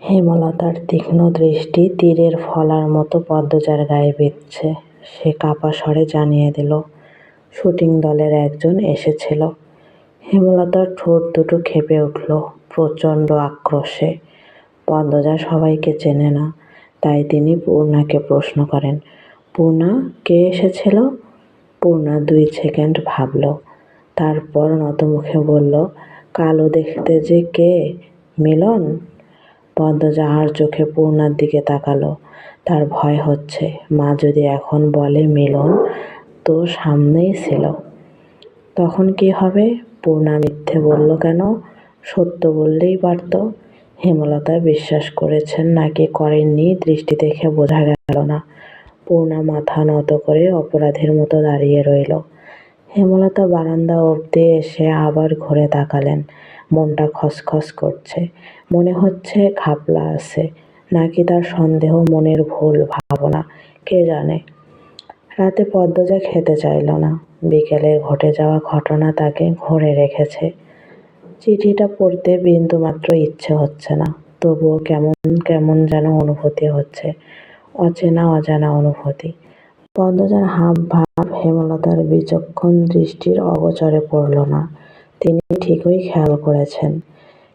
হেমলতার তীক্ষ্ণ দৃষ্টি তীরের ফলার মতো পদ্মজার গায়ে বিঁধছে। সে কাপা স্বরে জানিয়ে দিল, শুটিং দলের একজন এসেছিল। হেমলতার ঠোঁট দুটো খেপে উঠল প্রচণ্ড আক্রোশে। পদ্মজা সবাইকে চেনে না, তাই তিনি পূর্ণাকে প্রশ্ন করেন, পূর্ণা, কে এসেছিল? পূর্ণা দুই সেকেন্ড ভাবল, তারপর নতমুখে বলল, কালো দেখতে যে কে, মিলন? পদ্মজা আর চোখে পূর্ণার দিকে তাকালো। তার ভয় হচ্ছে, মা যদি এখন বলে মিলন তো সামনেই ছিল। তখন কি হবে? পূর্ণা মিথ্যে বলল কেন? সত্য বললেই পারত। হেমলতা বিশ্বাস করেছেন নাকি করেননি দৃষ্টি দেখে বোঝা গেল না। পূর্ণা মাথা নত করে অপরাধীর মতো দাঁড়িয়ে রইল। হেমলতা বারান্দা অবধি এসে আবার ঘুরে তাকালেন। মনটা খসখস করছে। মনে হচ্ছে ঘাপলা আছে, নাকি তার সন্দেহ মনের ভুল ভাবনা, কে জানে। রাতে পদ্মজা খেতে চাইল না। বিকেলে ঘটে যাওয়া ঘটনা তাকে ঘরে রেখেছে। চিঠিটা পড়তে বিন্দুমাত্র ইচ্ছে হচ্ছে না। তবুও কেমন কেমন যেন অনুভূতি হচ্ছে, অচেনা অজানা অনুভূতি। পদ্মজার হাব ভাব হেমলতার বিচক্ষণ দৃষ্টির অগোচরে পড়ল না। তিনি ঠিকই খেয়াল করেছেন।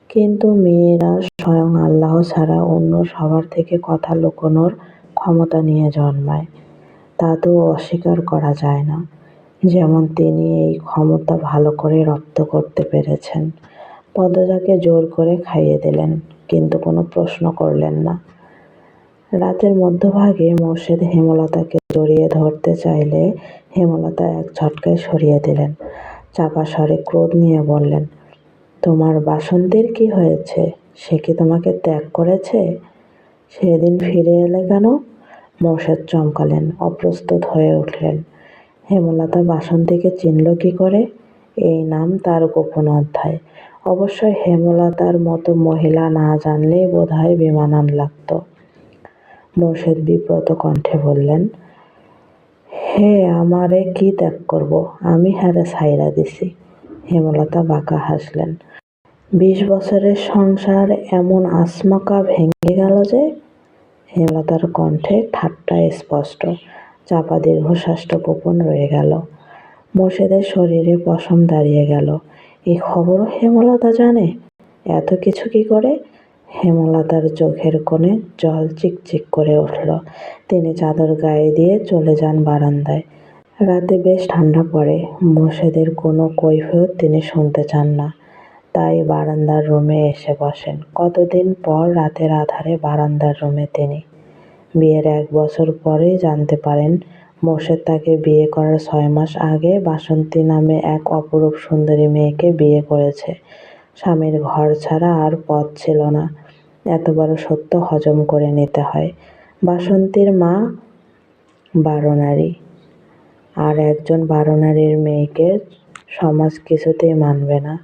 কিন্তু মেয়েরা স্বয়ং আল্লাহ ছাড়া অন্য সবার থেকে কথা লুকোনোর ক্ষমতা নিয়ে জন্মায়। তা তো অস্বীকার করা যায় না। যেমন তিনি এই ক্ষমতা ভালো করে রপ্ত করতে পেরেছেন। পদ্মজাকে জোর করে খাইয়ে দিলেন, কিন্তু কোনো প্রশ্ন করলেন না। রাতের মধ্যভাগে মোর্শেদ হেমলতাকে জড়িয়ে ধরতে চাইলে হেমলতা এক ঝটকায় সরিয়ে দিলেন। চাপা স্বরে ক্রোধ নিয়ে বললেন, তোমার বাসন্তীর কি হয়েছে? সে কি তোমাকে ত্যাগ করেছে? সেদিন ফিরে এলে কেন? মোর্শেদ চমকালেন, অপ্রস্তুত হয়ে উঠলেন। হেমলতা বাসন্তীকে চিনল কি করে? এই নাম তার গোপন অধ্যায়। অবশ্য হেমলতার মতো মহিলা না জানলেই বোধহয় বেমানান লাগত। মোর্শেদ বিব্রত কণ্ঠে বললেন, হে আমারে কি ত্যাগ করব, আমি হ্যারে ছাইড়া দিছি। হেমলতা বাঁকা হাসলেন। বিশ বছরের সংসার এমন আচমকা ভেঙে গেল যে? হেমলতার কণ্ঠে ঠাট্টা স্পষ্ট, চাপা দীর্ঘশ্বাসটা গোপন রয়ে গেল। মোর্শেদের শরীরে পশম দাঁড়িয়ে গেল। এই খবরও হেমলতা জানে? এত কিছু কি করে? হেমলতার চোখের কোণে জল চিকচিক করে উঠল। তিনি চাদর গায়ে দিয়ে চলে যান বারান্দায়। রাতে বেশ ঠান্ডা পড়ে। মোর্শেদের কোনো কৈফিয়ত তিনি শুনতে চান না। তাই বারান্দার রুমে এসে বসেন। কতদিন পর রাতের আঁধারে বারান্দার রুমে তিনি। বিয়ের এক বছর পরেই জানতে পারেন, মোর্শেদ তাকে বিয়ে করার ছয় মাস আগে বাসন্তী নামে এক অপরূপ সুন্দরী মেয়েকে বিয়ে করেছে। স্বামীর ঘর ছাড়া আর পথ ছিল না। এত বড় সত্য হজম করে নিতে হয়। বাসন্তীর মা বারনারী। আর একজন বারনারীর মেয়েকে সমাজ কিছুতেই মানবে না।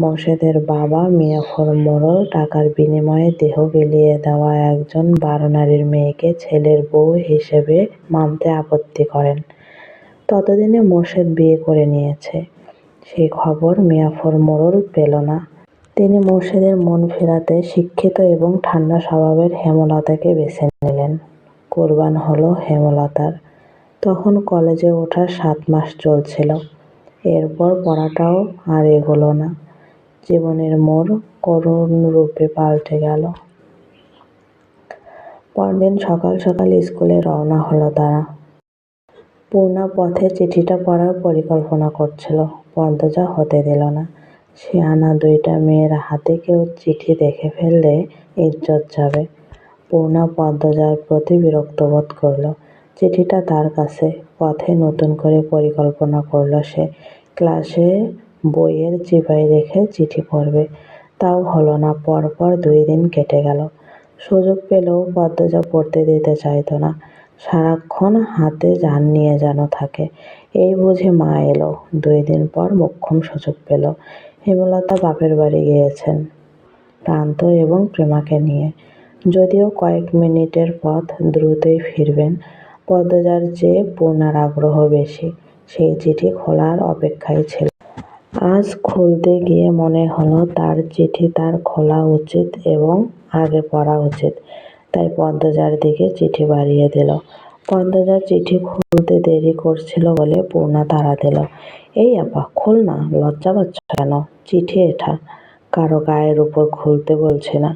মোর্শেদের বাবা মিয়াফর মোড়ল টাকার বিনিময়ে দেহ বিলিয়ে দেওয়া একজন বারনারীর মেয়েকে ছেলের বউ হিসেবে মানতে আপত্তি করেন। ততদিনে মোর্শেদ বিয়ে করে নিয়েছে। সে খবর মিয়াফর মোড়ল পেল না। তিনি মোর্শেদের মন ফেরাতে শিক্ষিত এবং ঠান্ডা স্বভাবের হেমলতাকে বেছে নিলেন। কোরবান হল হেমলতার। তখন কলেজে ওঠার সাত মাস চলছিল। এরপর পড়াটাও আর এগোলো না। জীবনের মোড় করুণরূপে পাল্টে গেল। পরদিন সকাল সকাল স্কুলে রওনা হলো তারা। পূর্ণা পথে চিঠিটা পড়ার পরিকল্পনা করছিল। পদ্মজা হতে দিল না। সেয়ানা দুইটা মেয়ের হাতে কেউ চিঠি দেখে ফেললে ইজ্জত যাবে। পূর্ণা পদ্মজার প্রতি বিরক্ত বোধ করল। চিঠিটা তার কাছে। পথে নতুন করে পরিকল্পনা করল সে, ক্লাসে বইয়ের চিপায় রেখে চিঠি পড়বে। তাও হলো না পরপর দুই দিন কেটে গেল। সুযোগ পেলেও পদ্মজা পড়তে দিতে চাইত না। সারাক্ষণ হাতে যান নিয়ে যেন থাকে। এই বুঝে মা এলো দুই দিন পর মোক্ষম সুযোগ পেল। হেমলতা বাপের বাড়ি গিয়েছেন প্রান্ত এবং প্রেমাকে নিয়ে। যদিও কয়েক মিনিটের পথ, দ্রুতই ফিরবেন। পদ্মজার চেয়ে পূর্ণার আগ্রহ বেশি। সেই চিঠি খোলার অপেক্ষায় ছিল। আজ খুলতে গিয়ে মনে হলো তার চিঠি তার খোলা উচিত এবং আগে পড়া উচিত তাই পদ্মজার দিকে চিঠি বাড়িয়ে দিল পদ্মজা চিঠি খুলতে দেরি করছিল বলে পূর্ণা তাড়া দিল এই আপা খোল না লজ্জা পাচ্ছ কেন চিঠি এটা। কারও গায়ের উপর খুলতে বলছি না।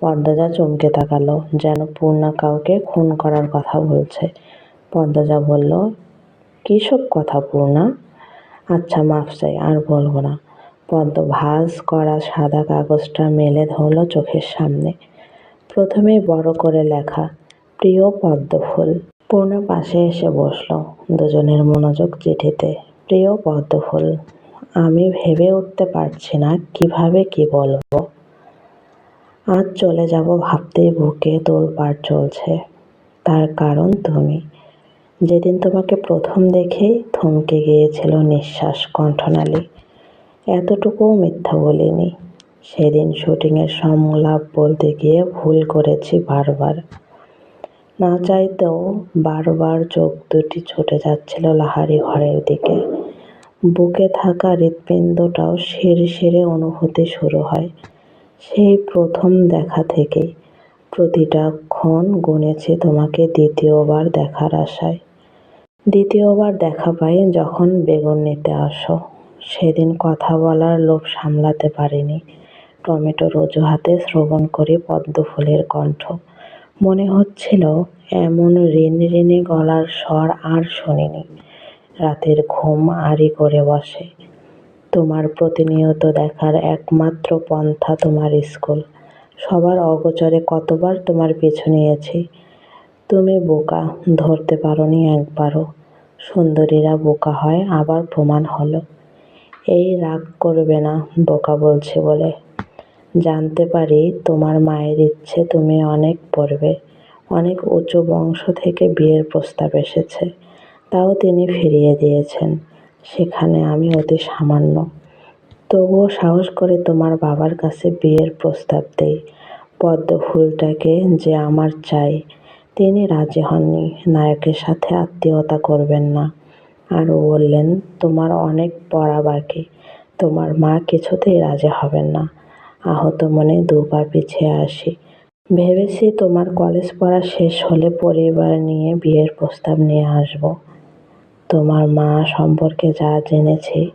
পদ্মজা চমকে তাকালো, যেন পূর্ণা কাউকে খুন করার কথা বলছে। পদ্মজা বলল সব কথা পূর্ণা? আচ্ছা মাফ চাই, আর বলব না। পদ্ম ভাজ করা সাদা কাগজটা মেলে ধরলো চোখের সামনে। প্রথমেই বড় করে লেখা, প্রিয় পদ্ম ফুল পূর্ণা পাশে এসে বসল দুজনের মনোযোগ চিঠিতে, প্রিয় পদ্ম ফুল আমি ভেবে উঠতে পারছি না কীভাবে কি বলব। আজ চলে যাব ভাবতেই বুকে তোলপাড় চলছে। তার কারণ তুমি। যেদিন তোমাকে প্রথম দেখেই থমকে গিয়েছিল নিঃশ্বাস কণ্ঠনালী। এতটুকুও মিথ্যা বলিনি। সেদিন শুটিংয়ের সংলাপ বলতে গিয়ে ভুল করেছি বারবার। না চাইতেও বারবার চোখ দুটি ছুটে যাচ্ছিল লাহারি ঘরের দিকে। বুকে থাকা হৃৎপিণ্ডটাও সেরে অনুভূতি শুরু হয়। সেই প্রথম দেখা থেকেই প্রতিটা ক্ষণ গুনেছি তোমাকে দ্বিতীয়বার দেখার আশায়। দ্বিতীয়বার দেখা পাই যখন বেগুন নিতে আসো। সেদিন কথা বলার লোভ সামলাতে পারিনি। টমেটো টমেটোর অজুহাতে শ্রবণ করি পদ্ম ফুলের কণ্ঠ। মনে হচ্ছিল এমন ঋণ ঋণে গলার স্বর আর শুনিনি। রাতের ঘুম আড়ি করে বসে। তোমার প্রতিনিয়ত দেখার একমাত্র পন্থা তোমার স্কুল। সবার অগোচরে কতবার তোমার পিছু নিয়েছি। তুমি বোকা, ধরতে পারোনি একবারও। সুন্দরীরা বোকা হয়, আবার প্রমাণ হলো। এই রাগ করবে না, বোকা বলছে বলে। জানতে পারি তোমার মায়ের ইচ্ছে তুমি অনেক পড়বে। অনেক উঁচু বংশ থেকে বিয়ের প্রস্তাব এসেছে। তাও তিনি ফিরিয়ে দিয়েছেন। সেখানে আমি অতি সামান্য। তবুও সাহস করে তোমার বাবার কাছে বিয়ের প্রস্তাব দেই। পদ্ম ফুলটাকে যে আমার চাই। তিনি রাজি হননি। নায়কের সাথে আত্মীয়তা করবেন না। আরও বললেন, তোমার অনেক পড়া বাকি। তোমার মা কিছুতেই রাজি হবেন না। আহত মনে দু পা পিছিয়ে আসি। ভেবেছি তোমার কলেজ পড়া শেষ হলে পরিবার নিয়ে বিয়ের প্রস্তাব নিয়ে আসব। তোমার মা সম্পর্কে যা জেনেছি,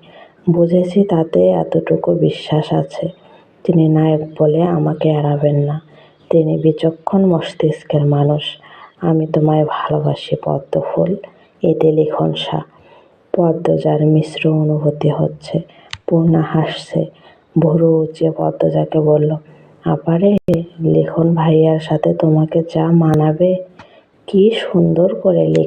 বুঝেছি তাতে এতটুকু বিশ্বাস আছে। তিনি নায়ক বলে আমাকে এড়াবেন না। তিনি বিচক্ষণ মস্তিষ্কের মানুষ। আমি তোমায় ভালোবাসি পদ্ম ফুল এতে লিখন শাহ পদ্মজার মিশ্র অনুভূতি হচ্ছে। পূর্ণা হাসছে। ভুরু উঁচিয়ে পদ্মজাকে বলল, আপারে, লিখন ভাইয়ার সাথে তোমাকে যা মানাবে, কি সুন্দর করে লিখ